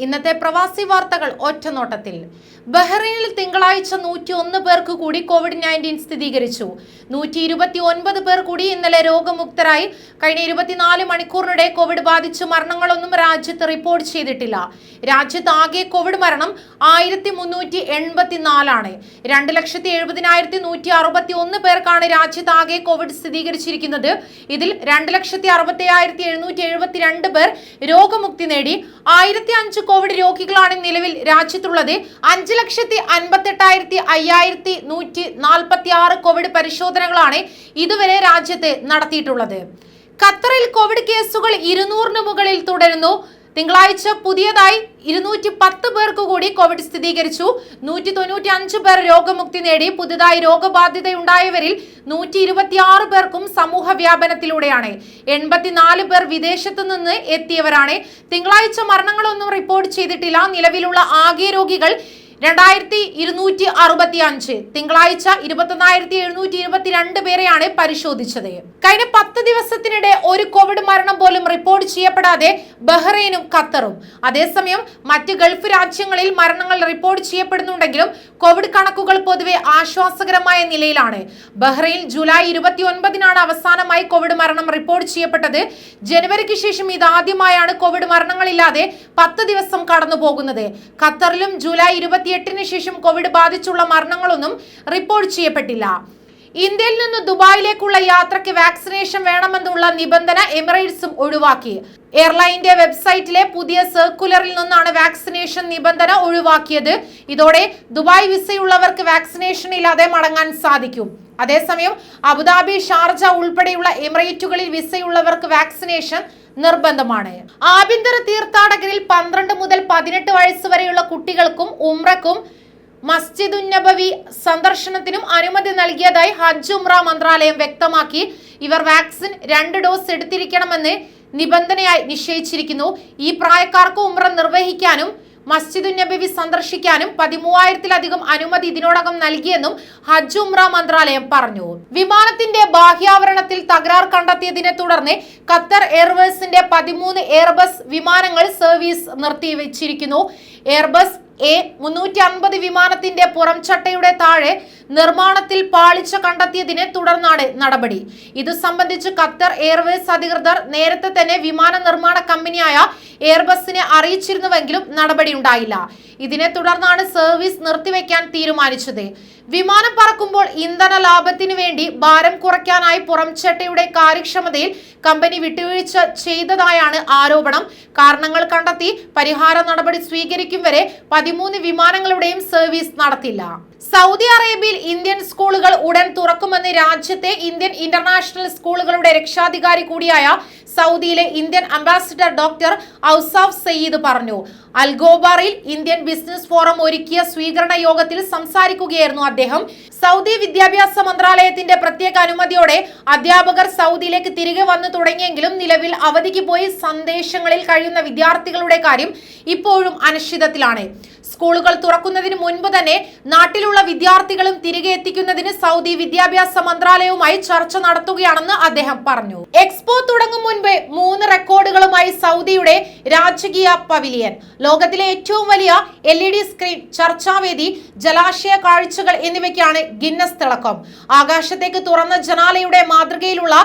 ഇന്നത്തെ പ്രവാസി വാർത്തകൾ ഒറ്റനോട്ടത്തിൽ. ബഹ്റൈനിൽ തിങ്കളാഴ്ച നൂറ്റി ഒന്ന് പേർക്ക് കൂടി കോവിഡ് നയന്റീൻ സ്ഥിരീകരിച്ചു. നൂറ്റി ഇരുപത്തി ഒൻപത് പേർ കൂടി ഇന്നലെ രോഗമുക്തരായി. കഴിഞ്ഞ ഇരുപത്തിനാല് മണിക്കൂറിനിടെ കോവിഡ് ബാധിച്ച് മരണങ്ങളൊന്നും രാജ്യത്ത് റിപ്പോർട്ട് ചെയ്തിട്ടില്ല. രാജ്യത്ത് ആകെ കോവിഡ് മരണം ആയിരത്തി മുന്നൂറ്റി എൺപത്തിനാലാണ് രണ്ട് ലക്ഷത്തി എഴുപതിനായിരത്തി നൂറ്റി അറുപത്തി ഒന്ന് പേർക്കാണ് രാജ്യത്ത് ആകെ കോവിഡ് സ്ഥിരീകരിച്ചിരിക്കുന്നത്. ഇതിൽ രണ്ട് ലക്ഷത്തി അറുപത്തി എഴുന്നൂറ്റി എഴുപത്തിരണ്ട് പേർ രോഗമുക്തി നേടി. ആയിരത്തി അഞ്ച് കോവിഡ് രോഗികളാണ് നിലവിൽ രാജ്യത്തുള്ളത്. അഞ്ച് ലക്ഷത്തി അൻപത്തെട്ടായിരത്തി അയ്യായിരത്തി നൂറ്റി നാൽപ്പത്തി ആറ് കോവിഡ് പരിശോധനകളാണ് ഇതുവരെ രാജ്യത്ത് നടത്തിയിട്ടുള്ളത്. ഖത്തറിൽ കോവിഡ് കേസുകൾ ഇരുന്നൂറിന് മുകളിൽ തുടരുന്നു. തിങ്കളാഴ്ച പുതിയതായി ഇരുന്നൂറ്റി പത്ത് പേർക്ക് കൂടി കോവിഡ് സ്ഥിരീകരിച്ചു. നൂറ്റി തൊണ്ണൂറ്റി അഞ്ച് പേർ രോഗമുക്തി നേടി. പുതുതായി രോഗബാധിതയുണ്ടായവരിൽ നൂറ്റി ഇരുപത്തി ആറ് പേർക്കും സമൂഹ വ്യാപനത്തിലൂടെയാണ്. എൺപത്തിനാല് പേർ വിദേശത്തു നിന്ന് എത്തിയവരാണ്. തിങ്കളാഴ്ച മരണങ്ങളൊന്നും റിപ്പോർട്ട് ചെയ്തിട്ടില്ല. നിലവിലുള്ള ആകെ രോഗികൾ രണ്ടായിരത്തി ഇരുന്നൂറ്റി അറുപത്തി അഞ്ച് തിങ്കളാഴ്ച ഇരുപത്തൊന്നായിരത്തി എഴുന്നൂറ്റി ഇരുപത്തിരണ്ട് പേരെയാണ് പരിശോധിച്ചത്. കഴിഞ്ഞ പത്ത് ദിവസത്തിനിടെ ഒരു കോവിഡ് മരണം പോലും റിപ്പോർട്ട് ചെയ്യപ്പെടാതെ ബഹ്റൈനും ഖത്തറും. അതേസമയം മറ്റ് ഗൾഫ് രാജ്യങ്ങളിൽ മരണങ്ങൾ റിപ്പോർട്ട് ചെയ്യപ്പെടുന്നുണ്ടെങ്കിലും കോവിഡ് കണക്കുകൾ പൊതുവെ ആശ്വാസകരമായ നിലയിലാണ്. ബഹ്റൈൻ ജൂലൈ ഇരുപത്തി ഒൻപതിനാണ് അവസാനമായി കോവിഡ് മരണം റിപ്പോർട്ട് ചെയ്യപ്പെട്ടത്. ജനുവരിക്ക് ശേഷം ഇതാദ്യമായാണ് കോവിഡ് മരണങ്ങളില്ലാതെ പത്ത് ദിവസം കടന്നു പോകുന്നത് ഖത്തറിലും ജൂലൈ ഇരുപത്തിയെട്ടിന് ശേഷം കോവിഡ് ബാധിച്ചുള്ള മരണങ്ങളൊന്നും റിപ്പോർട്ട് ചെയ്യപ്പെട്ടില്ല. ഇന്ത്യയിൽ നിന്ന് ദുബായിലേക്കുള്ള യാത്രയ്ക്ക് വാക്സിനേഷൻ വേണമെന്നുള്ള നിബന്ധന എമിറേറ്റ്സും ഒഴിവാക്കി. എയർലൈന്റെ വെബ്സൈറ്റിലെ പുതിയ സർക്കുലറിൽ നിന്നാണ് വാക്സിനേഷൻ നിബന്ധന ഒഴിവാക്കിയത്. ഇതോടെ ദുബായ് വിസയുള്ളവർക്ക് വാക്സിനേഷൻ ഇല്ലാതെ മടങ്ങാൻ സാധിക്കും. അതേസമയം അബുദാബി ഷാർജ ഉൾപ്പെടെയുള്ള എമിറേറ്റുകളിൽ വിസയുള്ളവർക്ക് വാക്സിനേഷൻ നിർബന്ധമാണ്. ആഭ്യന്തര തീർത്ഥാടകരിൽ പന്ത്രണ്ട് മുതൽ പതിനെട്ട് വയസ്സ് വരെയുള്ള കുട്ടികൾക്കും ഉംറക്കും മസ്ജിദുൻ നബവി സന്ദർശനത്തിനും അനുമതി നൽകിയതായി ഹജ്ജ് ഉംറ മന്ത്രാലയം വ്യക്തമാക്കി. ഇവർ വാക്സിൻ രണ്ട് ഡോസ് എടുത്തിരിക്കണമെന്ന് നിബന്ധനയായി നിശ്ചയിച്ചിരിക്കുന്നു. ഈ പ്രായക്കാർക്ക് ഉമ്ര നിർവഹിക്കാനും മസ്ജിദുൻ നബവി സന്ദർശിക്കാനും പതിമൂവായിരത്തിലധികം അനുമതി ഇതിനോടകം നൽകിയെന്നും ഹജ്ജ് ഉംറ മന്ത്രാലയം പറഞ്ഞു. വിമാനത്തിന്റെ ബാഹ്യാവരണത്തിൽ തകരാർ കണ്ടെത്തിയതിനെ തുടർന്ന് ഖത്തർ എയർവേസിന്റെ പതിമൂന്ന് എയർബസ് വിമാനങ്ങൾ സർവീസ് നിർത്തിവെച്ചിരിക്കുന്നു. എയർബസ് എ മുന്നൂറ്റി അൻപത് വിമാനത്തിന്റെ പുറംചട്ടയുടെ താഴെ നിർമ്മാണത്തിൽ പാളിച്ച കണ്ടെത്തിയതിനെ തുടർന്നാണ് നടപടി. ഇത് സംബന്ധിച്ച് ഖത്തർ എയർവേസ് അധികൃതർ നേരത്തെ തന്നെ വിമാന നിർമ്മാണ കമ്പനിയായ എയർബസിനെ അറിയിച്ചിരുന്നുവെങ്കിലും നടപടി ഉണ്ടായില്ല. ഇതിനെ തുടർന്നാണ് സർവീസ് നിർത്തിവെക്കാൻ തീരുമാനിച്ചത്. വിമാനം പറക്കുമ്പോൾ ഇന്ധന ലാഭത്തിന് വേണ്ടി ഭാരം കുറയ്ക്കാനായി പുറംചട്ടയുടെ കാര്യക്ഷമതയിൽ കമ്പനി വിട്ടുവീഴ്ച ചെയ്തതായാണ് ആരോപണം. കാരണങ്ങൾ കണ്ടെത്തി പരിഹാര നടപടി സ്വീകരിക്കും വരെ പതിമൂന്ന് വിമാനങ്ങളുടെയും സർവീസ് നടത്തില്ല. സൗദി അറേബ്യയിൽ ഇന്ത്യൻ സ്കൂളുകൾ ഉടൻ തുറക്കുമെന്ന് രാജ്യത്തെ ഇന്ത്യൻ ഇന്റർനാഷണൽ സ്കൂളുകളുടെ രക്ഷാധികാരി കൂടിയായ സൗദിയിലെ Indian ambassador doctor Ausaf Sayeed പറഞ്ഞു. അൽഗോബാറിൽ ഇന്ത്യൻ ബിസിനസ് ഫോറം ഒരുക്കിയ സ്വീകരണ യോഗത്തിൽ സംസാരിക്കുകയായിരുന്നു അദ്ദേഹം സൗദി വിദ്യാഭ്യാസ മന്ത്രാലയത്തിന്റെ പ്രത്യേക അനുമതിയോടെ അധ്യാപകർ സൗദിയിലേക്ക് തിരികെ വന്നു തുടങ്ങിയെങ്കിലും നിലവിൽ അവധിക്ക് പോയി സന്ദേശങ്ങളിൽ കഴിയുന്ന വിദ്യാർത്ഥികളുടെ കാര്യം ഇപ്പോഴും അനിശ്ചിതത്തിലാണ്. സ്കൂളുകൾ തുറക്കുന്നതിന് മുൻപ് തന്നെ നാട്ടിലുള്ള വിദ്യാർത്ഥികളും തിരികെ എത്തിക്കുന്നതിന് സൗദി വിദ്യാഭ്യാസ മന്ത്രാലയവുമായി ചർച്ച നടത്തുകയാണെന്ന് അദ്ദേഹം പറഞ്ഞു. എക്സ്പോ തുടങ്ങും മുൻപ് മൂന്ന് റെക്കോർഡുകളുമായി സൗദിയുടെ രാജകീയ പവിലിയൻ. ലോകത്തിലെ ഏറ്റവും വലിയ എൽ ഇ ഡി സ്ക്രീൻ ചർച്ചാവേദി ജലാശയ കാഴ്ചകൾ എന്നിവയ്ക്കാണ് ഗിന്നസ് തിളക്കം. ആകാശത്തേക്ക് തുറന്ന ജനാലയുടെ മാതൃകയിലുള്ള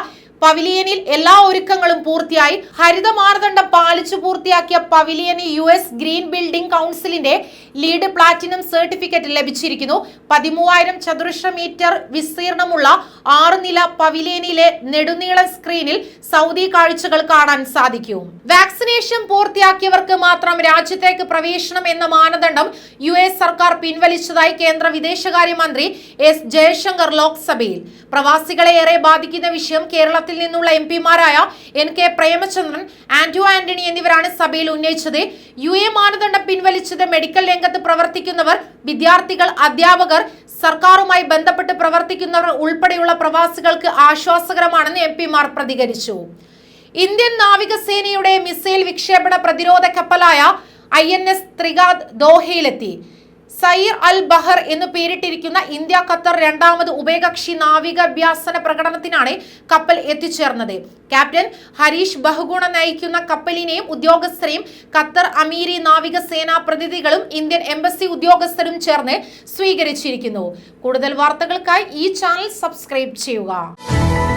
പവിലിയനിൽ എല്ലാ ഒരുക്കങ്ങളും പൂർത്തിയായി. ഹരിത മാനദണ്ഡം പാലിച്ചു പൂർത്തിയാക്കിയ പവിലിയന് യു എസ് ഗ്രീൻ ബിൽഡിംഗ് കൗൺസിലിന്റെ ലീഡ് പ്ലാറ്റിനം സർട്ടിഫിക്കറ്റ് ലഭിച്ചിരിക്കുന്നു. പതിമൂവായിരം ചതുരശ്ര മീറ്റർ വിസ്തീർണമുള്ള ആറ് നില പവിലിയനിലെ നെടുനീള സ്ക്രീനിൽ സൗദി കാഴ്ചകൾ കാണാൻ സാധിക്കും. വാക്സിനേഷൻ പൂർത്തിയാക്കിയവർക്ക് മാത്രം രാജ്യത്തേക്ക് പ്രവേശനം എന്ന മാനദണ്ഡം യു സർക്കാർ പിൻവലിച്ചതായി കേന്ദ്ര വിദേശകാര്യമന്ത്രി എസ് ജയശങ്കർ ലോക്സഭയിൽ. പ്രവാസികളെ ഏറെ ബാധിക്കുന്ന വിഷയം കേരളത്തിൽ നിന്നുള്ള എം പിമാരായ എൻ കെ പ്രേമചന്ദ്രൻ ആന്റോ ആന്റണി എന്നിവരാണ് സഭയിൽ ഉന്നയിച്ചത്. യു എ മാനദണ്ഡം പിൻവലിച്ചത് മെഡിക്കൽ രംഗത്ത് പ്രവർത്തിക്കുന്നവർ വിദ്യാർത്ഥികൾ അധ്യാപകർ സർക്കാരുമായി ബന്ധപ്പെട്ട് പ്രവർത്തിക്കുന്നവർ ഉൾപ്പെടെയുള്ള പ്രവാസികൾക്ക് ആശ്വാസകരമാണെന്ന് എം പിമാർ പ്രതികരിച്ചു. ഇന്ത്യൻ നാവികസേനയുടെ മിസൈൽ വിക്ഷേപണ പ്രതിരോധ കപ്പലായ ഐ എൻ എസ് ത്രികാദ് ദോഹയിലെത്തി. സയ്യിർ അൽ ബഹർ എന്ന് പേരിട്ടിരിക്കുന്ന ഇന്ത്യ ഖത്തർ രണ്ടാമത് ഉഭയകക്ഷി നാവികാഭ്യാസന പ്രകടനത്തിനാണ് കപ്പൽ എത്തിച്ചേർന്നത്. ക്യാപ്റ്റൻ ഹരീഷ് ബഹുഗുണ നയിക്കുന്ന കപ്പലിനെയും ഉദ്യോഗസ്ഥരെയും ഖത്തർ അമീരി നാവികസേനാ പ്രതിനിധികളും ഇന്ത്യൻ എംബസി ഉദ്യോഗസ്ഥരും ചേർന്ന് സ്വീകരിച്ചിരിക്കുന്നു. കൂടുതൽ വാർത്തകൾക്കായി ഈ ചാനൽ സബ്സ്ക്രൈബ് ചെയ്യുക.